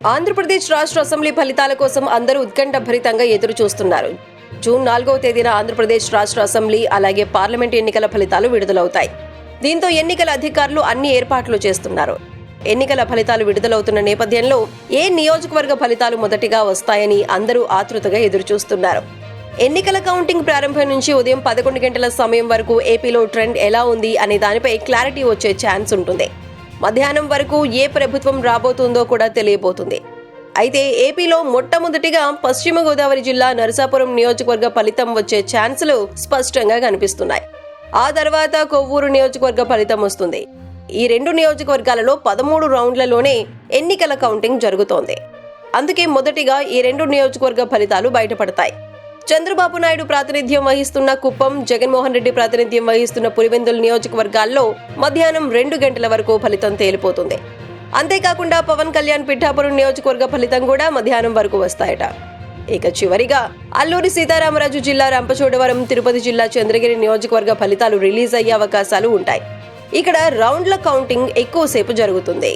ఆంధ్రప్రదేశ్ రాష్ట్ర అసెంబ్లీ ఫలితాల కోసం అందరూ ఉత్కంఠ భరితంగా ఎదురు చూస్తున్నారు జూన్ నాలుగవ తేదీన ఆంధ్రప్రదేశ్ రాష్ట్ర అసెంబ్లీ అలాగే పార్లమెంట్ ఎన్నికల ఫలితాలు విడుదలవుతాయి. దీంతో ఎన్నికల అధికారులు అన్ని ఏర్పాట్లు చేస్తున్నారు. ఎన్నికల ఫలితాలు విడుదలవుతున్న నేపథ్యంలో ఏ నియోజకవర్గ ఫలితాలు మొదటిగా వస్తాయని అందరూ ఆతృతగా ఎదురుచూస్తున్నారు. ఎన్నికల కౌంటింగ్ ప్రారంభం నుంచి ఉదయం పదకొండు గంటల సమయం వరకు ఏపీలో ట్రెండ్ ఎలా ఉంది అనే దానిపై క్లారిటీ వచ్చే ఛాన్స్ ఉంటుంది. మధ్యాహ్నం వరకు ఏ ప్రభుత్వం రాబోతుందో కూడా తెలియబోతుంది. అయితే ఏపీలో మొట్టమొదటిగా పశ్చిమ గోదావరి జిల్లా నరసాపురం నియోజకవర్గ ఫలితం వచ్చే ఛాన్సులు స్పష్టంగా కనిపిస్తున్నాయి. ఆ తర్వాత కొవ్వూరు నియోజకవర్గ ఫలితం వస్తుంది. ఈ రెండు నియోజకవర్గాలలో పదమూడు రౌండ్లలోనే ఎన్నికల కౌంటింగ్ జరుగుతోంది. అందుకే మొదటిగా ఈ రెండు నియోజకవర్గ ఫలితాలు బయటపడతాయి. చంద్రబాబు నాయుడు ప్రాతినిధ్యం వహిస్తున్న కుప్పం జగన్మోహన్ రెడ్డి ప్రాతినిధ్యం వహిస్తున్న పులివెందుల నియోజకవర్గాల్లో మధ్యాహ్నం రెండు గంటల వరకు ఫలితం తేలిపోతుంది. అంతేకాకుండా పవన్ కళ్యాణ్ పిఠాపురం నియోజకవర్గ ఫలితం కూడా మధ్యాహ్నం వరకు వస్తాయట. ఇక చివరిగా అల్లూరి సీతారామరాజు జిల్లా రంపచోడవరం తిరుపతి జిల్లా చంద్రగిరి నియోజకవర్గ ఫలితాలు రిలీజ్ అయ్యే అవకాశాలు ఉంటాయి. ఇక్కడ రౌండ్ల కౌంటింగ్ ఎక్కువసేపు జరుగుతుంది.